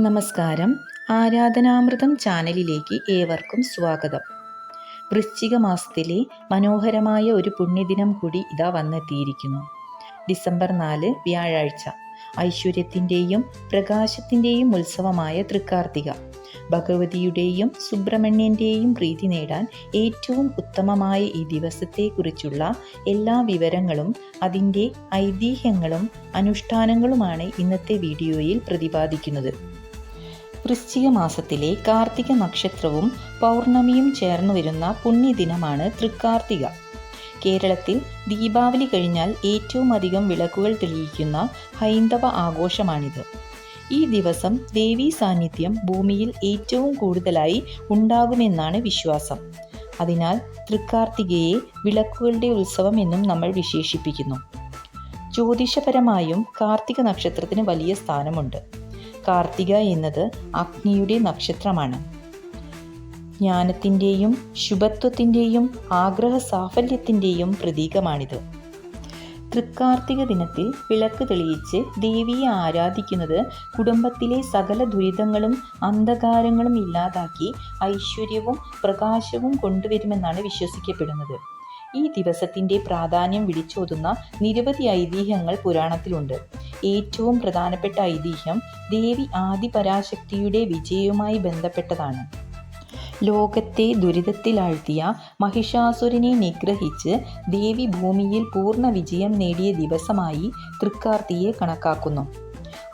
നമസ്കാരം. ആരാധനാമൃതം ചാനലിലേക്ക് ഏവർക്കും സ്വാഗതം. വൃശ്ചിക മാസത്തിലെ മനോഹരമായ ഒരു പുണ്യദിനം കൂടി ഇതാ വന്നെത്തിയിരിക്കുന്നു. ഡിസംബർ നാല് വ്യാഴാഴ്ച. ഐശ്വര്യത്തിന്റെയും പ്രകാശത്തിന്റെയും ഉത്സവമായ തൃക്കാർത്തിക. ഭഗവതിയുടെയും സുബ്രഹ്മണ്യന്റെയും പ്രീതി നേടാൻ ഏറ്റവും ഉത്തമമായ ഈ ദിവസത്തെക്കുറിച്ചുള്ള എല്ലാ വിവരങ്ങളും അതിന്റെ ഐതിഹ്യങ്ങളും അനുഷ്ഠാനങ്ങളുമാണ് ഇന്നത്തെ വീഡിയോയിൽ പ്രതിപാദിക്കുന്നത്. വൃശ്ചിക മാസത്തിലെ കാർത്തിക നക്ഷത്രവും പൗർണമിയും ചേർന്നു വരുന്ന പുണ്യദിനമാണ് തൃക്കാർത്തിക. കേരളത്തിൽ ദീപാവലി കഴിഞ്ഞാൽ ഏറ്റവും അധികം വിളക്കുകൾ തെളിയിക്കുന്ന ഹൈന്ദവ ആഘോഷമാണിത്. ഈ ദിവസം ദേവീ സാന്നിധ്യം ഭൂമിയിൽ ഏറ്റവും കൂടുതലായി ഉണ്ടാകുമെന്നാണ് വിശ്വാസം. അതിനാൽ തൃക്കാർത്തികയെ വിളക്കുകളുടെ ഉത്സവം എന്നും നമ്മൾ വിശേഷിപ്പിക്കുന്നു. ജ്യോതിഷപരമായും കാർത്തിക നക്ഷത്രത്തിന് വലിയ സ്ഥാനമുണ്ട്. കാർത്തിക എന്നത് അഗ്നിയുടെ നക്ഷത്രമാണ്. ജ്ഞാനത്തിന്റെയും ശുഭത്വത്തിന്റെയും ആഗ്രഹ സാഫല്യത്തിന്റെയും പ്രതീകമാണിത്. തൃക്കാർത്തിക ദിനത്തിൽ വിളക്ക് തെളിയിച്ച് ദേവിയെ ആരാധിക്കുന്നത് കുടുംബത്തിലെ സകല ദുരിതങ്ങളും അന്ധകാരങ്ങളും ഇല്ലാതാക്കി ഐശ്വര്യവും പ്രകാശവും കൊണ്ടുവരുമെന്നാണ് വിശ്വസിക്കപ്പെടുന്നത്. ഈ ദിവസത്തിന്റെ പ്രാധാന്യം വിളിച്ചോതുന്ന നിരവധി ഐതിഹ്യങ്ങൾ പുരാണത്തിലുണ്ട്. ഏറ്റവും പ്രധാനപ്പെട്ട ഐതിഹ്യം ദേവി ആദിപരാശക്തിയുടെ വിജയവുമായി ബന്ധപ്പെട്ടതാണ്. ലോകത്തെ ദുരിതത്തിലാഴ്ത്തിയ മഹിഷാസുരനെ നിഗ്രഹിച്ച് ദേവി ഭൂമിയിൽ പൂർണ വിജയം നേടിയ ദിവസമായി തൃക്കാർത്തിയെ കണക്കാക്കുന്നു.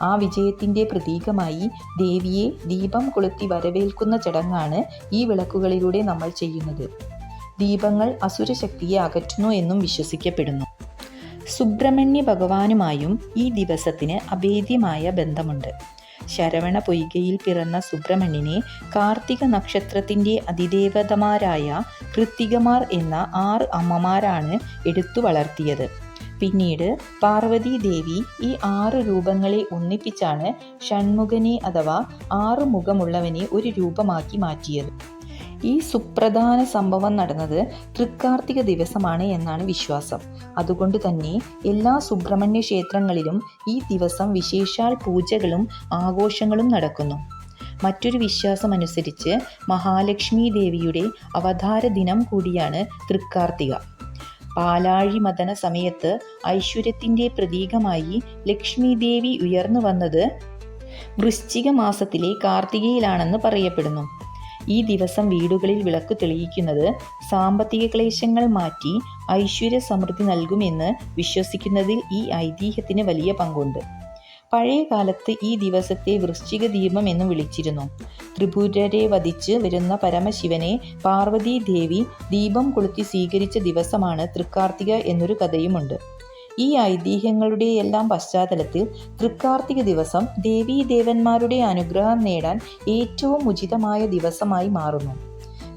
ആ വിജയത്തിന്റെ പ്രതീകമായി ദേവിയെ ദീപം കൊളുത്തി വരവേൽക്കുന്ന ചടങ്ങാണ് ഈ വിളക്കുകളിലൂടെ നമ്മൾ ചെയ്യുന്നത്. ദീപങ്ങൾ അസുരശക്തിയെ അകറ്റുന്നു എന്നും വിശ്വസിക്കപ്പെടുന്നു. സുബ്രഹ്മണ്യ ഭഗവാനുമായും ഈ ദിവസത്തിന് അഭേദ്യമായ ബന്ധമുണ്ട്. ശരവണ പൊയ്കയിൽ പിറന്ന സുബ്രഹ്മണ്യനെ കാർത്തിക നക്ഷത്രത്തിന്റെ അതിദേവതമാരായ കൃത്തികമാർ എന്ന ആറ് അമ്മമാരാണ് എടുത്തു വളർത്തിയത്. പിന്നീട് പാർവതി ദേവി ഈ ആറ് രൂപങ്ങളെ ഒന്നിപ്പിച്ചാണ് ഷൺമുഖനെ അഥവാ ആറ് മുഖമുള്ളവനെ ഒരു രൂപമാക്കി മാറ്റിയത്. ഈ സുപ്രധാന സംഭവം നടന്നത് തൃക്കാർത്തിക ദിവസമാണ് എന്നാണ് വിശ്വാസം. അതുകൊണ്ട് തന്നെ എല്ലാ സുബ്രഹ്മണ്യ ക്ഷേത്രങ്ങളിലും ഈ ദിവസം വിശേഷാൽ പൂജകളും ആഘോഷങ്ങളും നടക്കുന്നു. മറ്റൊരു വിശ്വാസം അനുസരിച്ച് മഹാലക്ഷ്മി ദേവിയുടെ അവതാര ദിനം കൂടിയാണ് തൃക്കാർത്തിക. പാലാഴി മദന സമയത്ത് ഐശ്വര്യത്തിന്റെ പ്രതീകമായി ലക്ഷ്മി ദേവി ഉയർന്നു വന്നത് വൃശ്ചിക മാസത്തിലെ കാർത്തികയിലാണെന്ന് പറയപ്പെടുന്നു. ഈ ദിവസം വീടുകളിൽ വിളക്ക് തെളിയിക്കുന്നത് സാമ്പത്തിക ക്ലേശങ്ങൾ മാറ്റി ഐശ്വര്യ സമൃദ്ധി നൽകുമെന്ന് വിശ്വസിക്കുന്നതിൽ ഈ ഐതിഹ്യത്തിന് വലിയ പങ്കുണ്ട്. പഴയ കാലത്ത് ഈ ദിവസത്തെ വൃശ്ചിക ദീപം എന്ന് വിളിച്ചിരുന്നു. ത്രിപുരരെ വധിച്ച് വരുന്ന പരമശിവനെ പാർവതി ദേവി ദീപം കൊളുത്തി സ്വീകരിച്ച ദിവസമാണ് തൃക്കാർത്തിക എന്നൊരു കഥയുമുണ്ട്. ഈ ഐതിഹ്യങ്ങളുടെയെല്ലാം പശ്ചാത്തലത്തിൽ തൃക്കാർത്തിക ദിവസം ദേവീ ദേവന്മാരുടെ അനുഗ്രഹം നേടാൻ ഏറ്റവും ഉചിതമായ ദിവസമായി മാറുന്നു.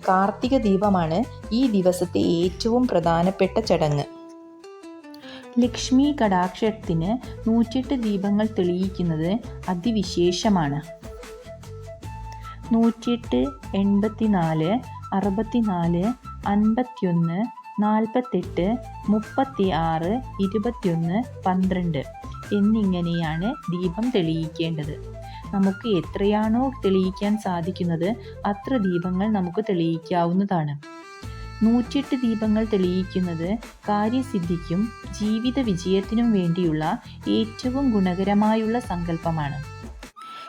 കാർത്തിക ദീപമാണ് ഈ ദിവസത്തെ ഏറ്റവും പ്രധാനപ്പെട്ട ചടങ്ങ്. ലക്ഷ്മി കടാക്ഷത്തിന് നൂറ്റെട്ട് ദീപങ്ങൾ തെളിയിക്കുന്നത് അതിവിശേഷമാണ്. നൂറ്റിയെട്ട് എൺപത്തിനാല് അറുപത്തിനാല് അൻപത്തിയൊന്ന് നാൽപ്പത്തെട്ട് മുപ്പത്തി ആറ് ഇരുപത്തിയൊന്ന് പന്ത്രണ്ട് എന്നിങ്ങനെയാണ് ദീപം തെളിയിക്കേണ്ടത്. നമുക്ക് എത്രയാണോ തെളിയിക്കാൻ സാധിക്കുന്നത് അത്ര ദീപങ്ങൾ നമുക്ക് തെളിയിക്കാവുന്നതാണ്. നൂറ്റിയെട്ട് ദീപങ്ങൾ തെളിയിക്കുന്നത് കാര്യസിദ്ധിക്കും ജീവിത വിജയത്തിനും വേണ്ടിയുള്ള ഏറ്റവും ഗുണകരമായുള്ള സങ്കല്പമാണ്.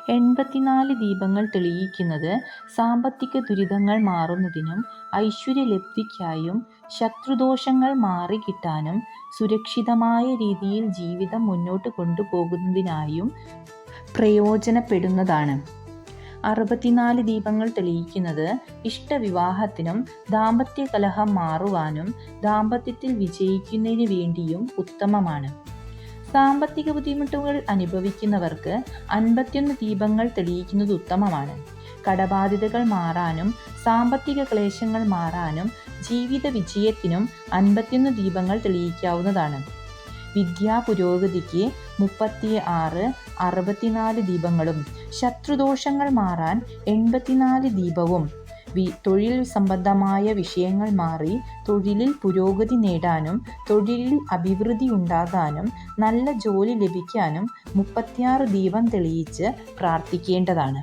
എൺപത്തിനാല് ദീപങ്ങൾ തെളിയിക്കുന്നത് സാമ്പത്തിക ദുരിതങ്ങൾ മാറുന്നതിനും ഐശ്വര്യലബ്ധിക്കായും ശത്രുദോഷങ്ങൾ മാറിക്കിട്ടാനും സുരക്ഷിതമായ രീതിയിൽ ജീവിതം മുന്നോട്ട് കൊണ്ടുപോകുന്നതിനായും പ്രയോജനപ്പെടുന്നതാണ്. അറുപത്തിനാല് ദീപങ്ങൾ തെളിയിക്കുന്നത് ഇഷ്ടവിവാഹത്തിനും ദാമ്പത്യ കലഹം മാറുവാനും ദാമ്പത്യത്തിൽ വിജയിക്കുന്നതിന് വേണ്ടിയും ഉത്തമമാണ്. സാമ്പത്തിക ബുദ്ധിമുട്ടുകൾ അനുഭവിക്കുന്നവർക്ക് അൻപത്തിയൊന്ന് ദീപങ്ങൾ തെളിയിക്കുന്നത് ഉത്തമമാണ്. കടബാധ്യതകൾ മാറാനും സാമ്പത്തിക ക്ലേശങ്ങൾ മാറാനും ജീവിത വിജയത്തിനും അൻപത്തിയൊന്ന് ദീപങ്ങൾ തെളിയിക്കാവുന്നതാണ്. വിദ്യാ പുരോഗതിക്ക് മുപ്പത്തി ആറ് അറുപത്തിനാല് ദീപങ്ങളും ശത്രുദോഷങ്ങൾ മാറാൻ എൺപത്തിനാല് ദീപവും വി തൊഴിൽ സംബന്ധമായ വിഷയങ്ങൾ മാറി തൊഴിലിൽ പുരോഗതി നേടാനും തൊഴിലിൽ അഭിവൃദ്ധി ഉണ്ടാകാനും നല്ല ജോലി ലഭിക്കാനും മുപ്പത്തിയാറ് ദീപം തെളിയിച്ച് പ്രാർത്ഥിക്കേണ്ടതാണ്.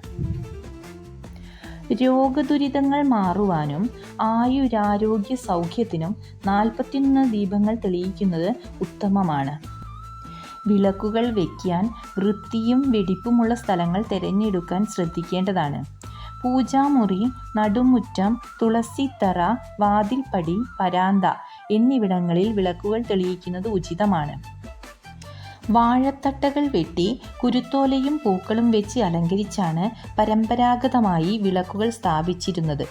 രോഗദുരിതങ്ങൾ മാറുവാനും ആയുരാരോഗ്യ സൗഖ്യത്തിനും നാൽപ്പത്തിയൊന്ന് ദീപങ്ങൾ തെളിയിക്കുന്നത് ഉത്തമമാണ്. വിളക്കുകൾ വയ്ക്കാൻ വൃത്തിയും വെടിപ്പുമുള്ള സ്ഥലങ്ങൾ തിരഞ്ഞെടുക്കാൻ ശ്രദ്ധിക്കേണ്ടതാണ്. പൂജാമുറി നടുമുറ്റം തുളസിത്തറ വാതിൽപ്പടി വരാന്ത എന്നിവിടങ്ങളിൽ വിളക്കുകൾ തെളിയിക്കുന്നത് ഉചിതമാണ്. വാഴത്തട്ടകൾ വെട്ടി കുരുത്തോലയും പൂക്കളും വെച്ച് അലങ്കരിച്ചാണ് പരമ്പരാഗതമായി വിളക്കുകൾ സ്ഥാപിച്ചിരുന്നത്.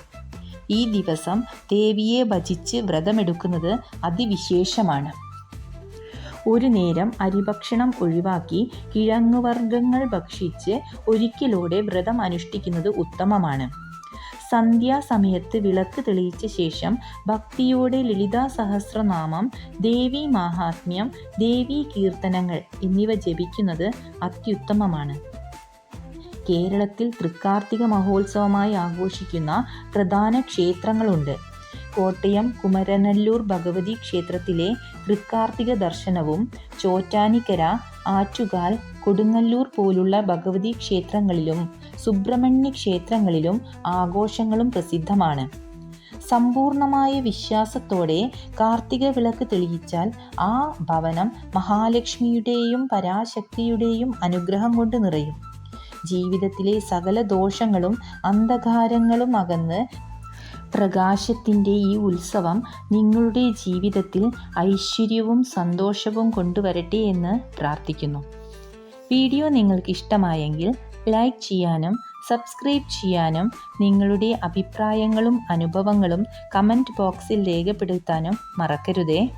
ഈ ദിവസം ദേവിയെ ഭജിച്ച് വ്രതമെടുക്കുന്നത് അതിവിശേഷമാണ്. ഒരു നേരം അരിഭക്ഷണം ഒഴിവാക്കി കിഴങ്ങുവർഗങ്ങൾ ഭക്ഷിച്ച് ഒരിക്കലൂടെ വ്രതം അനുഷ്ഠിക്കുന്നത് ഉത്തമമാണ്. സന്ധ്യാസമയത്ത് വിളക്ക് തെളിയിച്ച ശേഷം ഭക്തിയോടെ ലളിതാ സഹസ്രനാമം ദേവി മാഹാത്മ്യം ദേവീ കീർത്തനങ്ങൾ എന്നിവ ജപിക്കുന്നത് അത്യുത്തമമാണ്. കേരളത്തിൽ തൃക്കാർത്തിക മഹോത്സവമായി ആഘോഷിക്കുന്ന പ്രധാന ക്ഷേത്രങ്ങളുണ്ട്. കോട്ടയം കുമരനല്ലൂർ ഭഗവതി ക്ഷേത്രത്തിലെ തൃക്കാർത്തിക ദർശനവും ചോറ്റാനിക്കര ആറ്റുകാൽ കൊടുങ്ങല്ലൂർ പോലുള്ള ഭഗവതി ക്ഷേത്രങ്ങളിലും സുബ്രഹ്മണ്യ ക്ഷേത്രങ്ങളിലും ആഘോഷങ്ങളും പ്രസിദ്ധമാണ്. സമ്പൂർണമായ വിശ്വാസത്തോടെ കാർത്തിക വിളക്ക് തെളിയിച്ചാൽ ആ ഭവനം മഹാലക്ഷ്മിയുടെയും പരാശക്തിയുടെയും അനുഗ്രഹം കൊണ്ട് നിറയും. ജീവിതത്തിലെ സകല ദോഷങ്ങളും അന്ധകാരങ്ങളും അകന്ന് പ്രകാശത്തിന്റെ ഈ ഉത്സവം നിങ്ങളുടെ ജീവിതത്തിൽ ഐശ്വര്യവും സന്തോഷവും കൊണ്ടുവരട്ടെ എന്ന് പ്രാർത്ഥിക്കുന്നു. വീഡിയോ നിങ്ങൾക്ക് ഇഷ്ടമായെങ്കിൽ ലൈക്ക് ചെയ്യാനും സബ്സ്ക്രൈബ് ചെയ്യാനും നിങ്ങളുടെ അഭിപ്രായങ്ങളും അനുഭവങ്ങളും കമന്റ് ബോക്സിൽ രേഖപ്പെടുത്താനും മറക്കരുതേ.